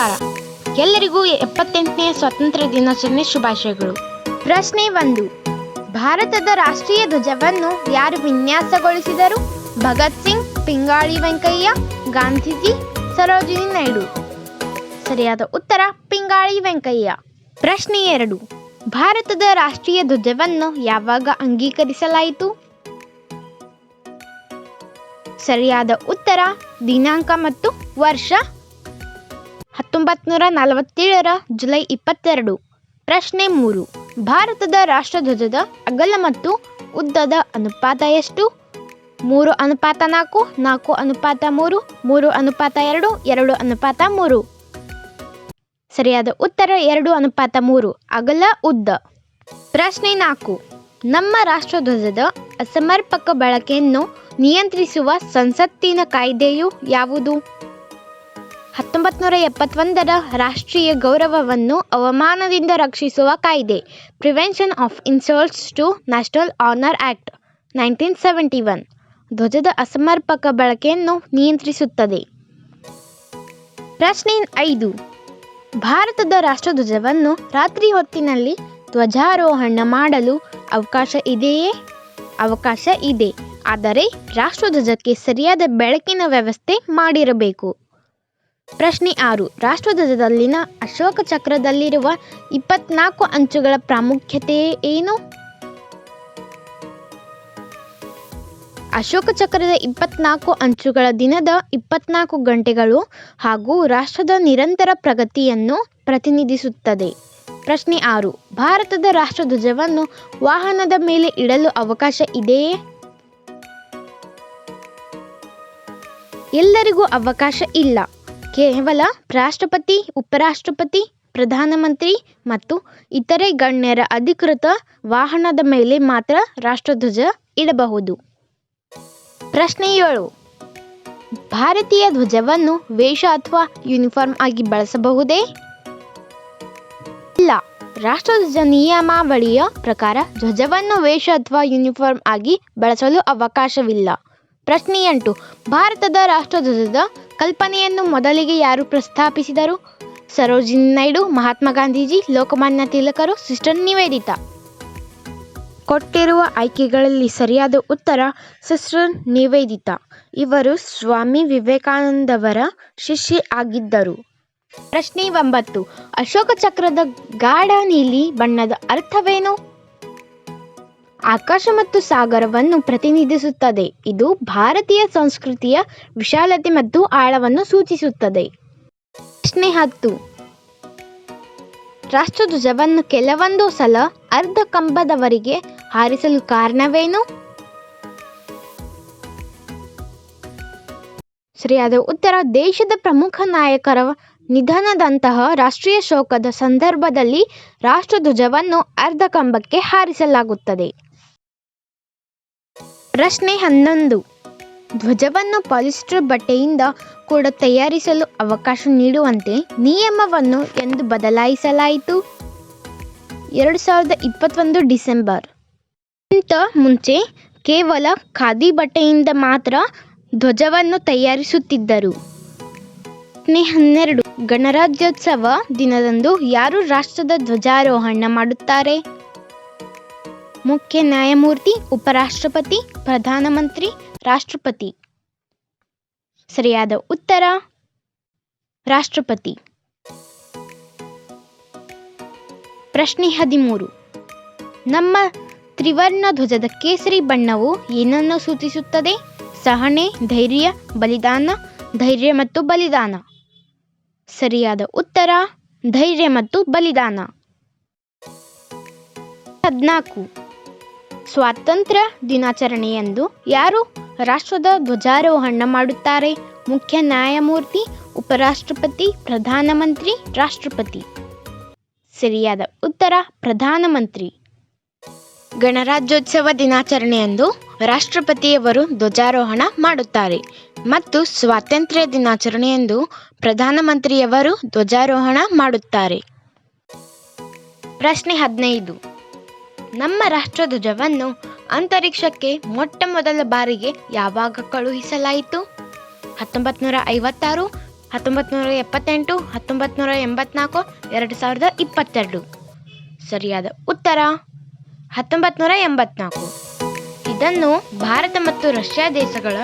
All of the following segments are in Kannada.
ನಮಸ್ಕಾರ. ಎಲ್ಲರಿಗೂ ಎಪ್ಪತ್ತೆಂಟನೇ ಸ್ವಾತಂತ್ರ್ಯ ದಿನಾಚರಣೆ ಶುಭಾಶಯಗಳು. ಪ್ರಶ್ನೆ ಒಂದು. ಭಾರತದ ರಾಷ್ಟ್ರೀಯ ಧ್ವಜವನ್ನು ಯಾರು ವಿನ್ಯಾಸಗೊಳಿಸಿದರು? ಭಗತ್ ಸಿಂಗ್, ಪಿಂಗಾಳಿ ವೆಂಕಯ್ಯ, ಗಾಂಧೀಜಿ, ಸರೋಜಿನಿ ನಾಯ್ಡು. ಸರಿಯಾದ ಉತ್ತರ, ಪಿಂಗಾಳಿ ವೆಂಕಯ್ಯ. ಪ್ರಶ್ನೆ ಎರಡು. ಭಾರತದ ರಾಷ್ಟ್ರೀಯ ಧ್ವಜವನ್ನು ಯಾವಾಗ ಅಂಗೀಕರಿಸಲಾಯಿತು? ಸರಿಯಾದ ಉತ್ತರ, ದಿನಾಂಕ ಮತ್ತು ವರ್ಷ ಹತ್ತೊಂಬತ್ತು ನೂರ ನಲವತ್ತೇಳರ ಜುಲೈ ಇಪ್ಪತ್ತೆರಡು. ಪ್ರಶ್ನೆ ಮೂರು. ಭಾರತದ ರಾಷ್ಟ್ರಧ್ವಜದ ಅಗಲ ಮತ್ತು ಉದ್ದದ ಅನುಪಾತ ಎಷ್ಟು? ಮೂರು ಅನುಪಾತ ನಾಲ್ಕು ನಾಲ್ಕು ಅನುಪಾತ ಮೂರು ಮೂರು ಅನುಪಾತ ಎರಡು ಎರಡು ಅನುಪಾತ ಮೂರು. ಸರಿಯಾದ ಉತ್ತರ ಎರಡು ಅನುಪಾತ ಮೂರು, ಅಗಲ, ಉದ್ದ. ಪ್ರಶ್ನೆ ನಾಲ್ಕು. ನಮ್ಮ ರಾಷ್ಟ್ರಧ್ವಜದ ಅಸಮರ್ಪಕ ಬಳಕೆಯನ್ನು ನಿಯಂತ್ರಿಸುವ ಸಂಸತ್ತಿನ ಕಾಯ್ದೆಯು ಯಾವುದು? ಹತ್ತೊಂಬತ್ತು ನೂರ ಎಪ್ಪತ್ತೊಂದರ ರಾಷ್ಟ್ರೀಯ ಗೌರವವನ್ನು ಅವಮಾನದಿಂದ ರಕ್ಷಿಸುವ ಕಾಯ್ದೆ prevention of insults to national honour act nineteen seventy one ಧ್ವಜದ ಅಸಮರ್ಪಕ ಬಳಕೆಯನ್ನು ನಿಯಂತ್ರಿಸುತ್ತದೆ. ಪ್ರಶ್ನೆ ಐದು, ಭಾರತದ ರಾಷ್ಟ್ರಧ್ವಜವನ್ನು ರಾತ್ರಿ ಹೊತ್ತಿನಲ್ಲಿ ಧ್ವಜಾರೋಹಣ ಮಾಡಲು ಅವಕಾಶ ಇದೆಯೇ? ಅವಕಾಶ ಇದೆ, ಆದರೆ ರಾಷ್ಟ್ರಧ್ವಜಕ್ಕೆ ಸರಿಯಾದ ಬೆಳಕಿನ ವ್ಯವಸ್ಥೆ ಮಾಡಿರಬೇಕು. ಪ್ರಶ್ನೆ ಆರು. ರಾಷ್ಟ್ರಧ್ವಜದಲ್ಲಿನ ಅಶೋಕ ಚಕ್ರದಲ್ಲಿರುವ ಇಪ್ಪತ್ನಾಲ್ಕು ಅಂಚುಗಳ ಪ್ರಾಮುಖ್ಯತೆ ಏನು? ಅಶೋಕ ಚಕ್ರದ ಇಪ್ಪತ್ನಾಲ್ಕು ಅಂಚುಗಳ ದಿನದ ಇಪ್ಪತ್ನಾಲ್ಕು ಗಂಟೆಗಳು ಹಾಗೂ ರಾಷ್ಟ್ರದ ನಿರಂತರ ಪ್ರಗತಿಯನ್ನು ಪ್ರತಿನಿಧಿಸುತ್ತದೆ. ಪ್ರಶ್ನೆ ಆರು. ಭಾರತದ ರಾಷ್ಟ್ರಧ್ವಜವನ್ನು ವಾಹನದ ಮೇಲೆ ಇಡಲು ಅವಕಾಶ ಇದೆಯೇ ಎಲ್ಲರಿಗೂ ಅವಕಾಶ ಇಲ್ಲ. ಕೇವಲ ರಾಷ್ಟ್ರಪತಿ, ಉಪರಾಷ್ಟ್ರಪತಿ, ಪ್ರಧಾನಮಂತ್ರಿ ಮತ್ತು ಇತರೆ ಗಣ್ಯರ ಅಧಿಕೃತ ವಾಹನದ ಮೇಲೆ ಮಾತ್ರ ರಾಷ್ಟ್ರಧ್ವಜ ಇಡಬಹುದು. ಪ್ರಶ್ನೆ ಏಳು. ಭಾರತೀಯ ಧ್ವಜವನ್ನು ವೇಷ ಅಥವಾ ಯೂನಿಫಾರ್ಮ್ ಆಗಿ ಬಳಸಬಹುದೇ? ಇಲ್ಲ. ರಾಷ್ಟ್ರಧ್ವಜ ನಿಯಮಾವಳಿಯ ಪ್ರಕಾರ ಧ್ವಜವನ್ನು ವೇಷ ಅಥವಾ ಯೂನಿಫಾರ್ಮ್ ಆಗಿ ಬಳಸಲು ಅವಕಾಶವಿಲ್ಲ. ಪ್ರಶ್ನೆ ಎಂಟು. ಭಾರತದ ರಾಷ್ಟ್ರಧ್ವಜದ ಕಲ್ಪನೆಯನ್ನು ಮೊದಲಿಗೆ ಯಾರು ಪ್ರಸ್ತಾಪಿಸಿದರು? ಸರೋಜಿನಿ ನಾಯ್ಡು, ಮಹಾತ್ಮ ಗಾಂಧೀಜಿ, ಲೋಕಮಾನ್ಯ ತಿಲಕರು, ಸಿಸ್ಟರ್ ನಿವೇದಿತ. ಕೊಟ್ಟಿರುವ ಆಯ್ಕೆಗಳಲ್ಲಿ ಸರಿಯಾದ ಉತ್ತರ ಸಿಸ್ಟರ್ ನಿವೇದಿತ. ಇವರು ಸ್ವಾಮಿ ವಿವೇಕಾನಂದವರ ಶಿಷ್ಯೆ ಆಗಿದ್ದರು. ಪ್ರಶ್ನೆ ಒಂಬತ್ತು. ಅಶೋಕ ಚಕ್ರದ ಗಾಢ ನೀಲಿ ಬಣ್ಣದ ಅರ್ಥವೇನು? ಆಕಾಶ ಮತ್ತು ಸಾಗರವನ್ನು ಪ್ರತಿನಿಧಿಸುತ್ತದೆ. ಇದು ಭಾರತೀಯ ಸಂಸ್ಕೃತಿಯ ವಿಶಾಲತೆ ಮತ್ತು ಆಳವನ್ನು ಸೂಚಿಸುತ್ತದೆ. ಪ್ರಶ್ನೆ ಹತ್ತು. ರಾಷ್ಟ್ರಧ್ವಜವನ್ನು ಕೆಲವೊಂದು ಸಲ ಅರ್ಧ ಕಂಬದವರಿಗೆ ಹಾರಿಸಲು ಕಾರಣವೇನು? ಸರಿಯಾದ ಉತ್ತರ, ದೇಶದ ಪ್ರಮುಖ ನಾಯಕರ ನಿಧನದಂತಹ ರಾಷ್ಟ್ರೀಯ ಶೋಕದ ಸಂದರ್ಭದಲ್ಲಿ ರಾಷ್ಟ್ರಧ್ವಜವನ್ನು ಅರ್ಧ ಕಂಬಕ್ಕೆ ಹಾರಿಸಲಾಗುತ್ತದೆ. ಪ್ರಶ್ನೆ ಹನ್ನೊಂದು. ಧ್ವಜವನ್ನು ಪಾಲಿಸ್ಟರ್ ಬಟ್ಟೆಯಿಂದ ಕೂಡ ತಯಾರಿಸಲು ಅವಕಾಶ ನೀಡುವಂತೆ ನಿಯಮವನ್ನು ಎಂದು ಬದಲಾಯಿಸಲಾಯಿತು. ಎರಡು ಸಾವಿರದ ಇಪ್ಪತ್ತೊಂದು ಡಿಸೆಂಬರ್. ಇಂತ ಮುಂಚೆ ಕೇವಲ ಖಾದಿ ಬಟ್ಟೆಯಿಂದ ಮಾತ್ರ ಧ್ವಜವನ್ನು ತಯಾರಿಸುತ್ತಿದ್ದರು. ಪ್ರಶ್ನೆ ಹನ್ನೆರಡು. ಗಣರಾಜ್ಯೋತ್ಸವ ದಿನದಂದು ಯಾರು ರಾಷ್ಟ್ರದ ಧ್ವಜಾರೋಹಣ ಮಾಡುತ್ತಾರೆ? ಮುಖ್ಯ ನ್ಯಾಯಮೂರ್ತಿ, ಉಪರಾಷ್ಟ್ರಪತಿ, ಪ್ರಧಾನಮಂತ್ರಿ, ರಾಷ್ಟ್ರಪತಿ. ಸರಿಯಾದ ಉತ್ತರ? ರಾಷ್ಟ್ರಪತಿ. ಪ್ರಶ್ನೆ ಹದಿಮೂರು. ನಮ್ಮ ತ್ರಿವರ್ಣ ಧ್ವಜದ ಕೇಸರಿ ಬಣ್ಣವು ಏನನ್ನು ಸೂಚಿಸುತ್ತದೆ? ಸಹನೆ, ಧೈರ್ಯ, ಬಲಿದಾನ, ಧೈರ್ಯ ಮತ್ತು ಬಲಿದಾನ. ಸರಿಯಾದ ಉತ್ತರ? ಧೈರ್ಯ ಮತ್ತು ಬಲಿದಾನ. ಹದಿನಾಲ್ಕು. ಸ್ವಾತಂತ್ರ್ಯ ದಿನಾಚರಣೆಯಂದು ಯಾರು ರಾಷ್ಟ್ರದ ಧ್ವಜಾರೋಹಣ ಮಾಡುತ್ತಾರೆ? ಮುಖ್ಯ ನ್ಯಾಯಮೂರ್ತಿ, ಉಪರಾಷ್ಟ್ರಪತಿ, ಪ್ರಧಾನಮಂತ್ರಿ, ರಾಷ್ಟ್ರಪತಿ. ಸರಿಯಾದ ಉತ್ತರ, ಪ್ರಧಾನಮಂತ್ರಿ. ಗಣರಾಜ್ಯೋತ್ಸವ ದಿನಾಚರಣೆಯಂದು ರಾಷ್ಟ್ರಪತಿಯವರು ಧ್ವಜಾರೋಹಣ ಮಾಡುತ್ತಾರೆ. ಮತ್ತು ಸ್ವಾತಂತ್ರ್ಯ ದಿನಾಚರಣೆಯಂದು ಪ್ರಧಾನಮಂತ್ರಿಯವರು ಧ್ವಜಾರೋಹಣ ಮಾಡುತ್ತಾರೆ. ಪ್ರಶ್ನೆ ಹದಿನೈದು. ನಮ್ಮ ರಾಷ್ಟ್ರಧ್ವಜವನ್ನು ಅಂತರಿಕ್ಷಕ್ಕೆ ಮೊಟ್ಟ ಮೊದಲ ಬಾರಿಗೆ ಯಾವಾಗ ಕಳುಹಿಸಲಾಯಿತು? ಹತ್ತೊಂಬತ್ತು ನೂರ ಐವತ್ತಾರು ಹತ್ತೊಂಬತ್ತು ನೂರ ಎಪ್ಪತ್ತೆಂಟು ಹತ್ತೊಂಬತ್ತು ನೂರ ಎಂಬತ್ನಾಲ್ಕು ಎರಡು ಸಾವಿರದ ಇಪ್ಪತ್ತೆರಡು. ಸರಿಯಾದ ಉತ್ತರ ಹತ್ತೊಂಬತ್ತು ನೂರ ಎಂಬತ್ನಾಲ್ಕು ಇದನ್ನು ಭಾರತ ಮತ್ತು ರಷ್ಯಾ ದೇಶಗಳ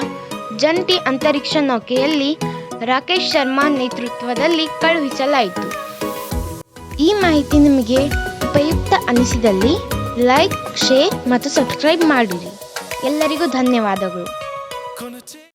ಜಂಟಿ ಅಂತರಿಕ್ಷ ನೌಕೆಯಲ್ಲಿ ರಾಕೇಶ್ ಶರ್ಮಾ ನೇತೃತ್ವದಲ್ಲಿ ಕಳುಹಿಸಲಾಯಿತು. ಈ ಮಾಹಿತಿ ನಿಮಗೆ ಉಪಯುಕ್ತ ಅನಿಸಿದಲ್ಲಿ ಲೈಕ್ ಶೇರ್ ಮತ್ತು ಸಬ್ಸ್ಕ್ರೈಬ್ ಮಾಡಿರಿ. ಎಲ್ಲರಿಗೂ ಧನ್ಯವಾದಗಳು.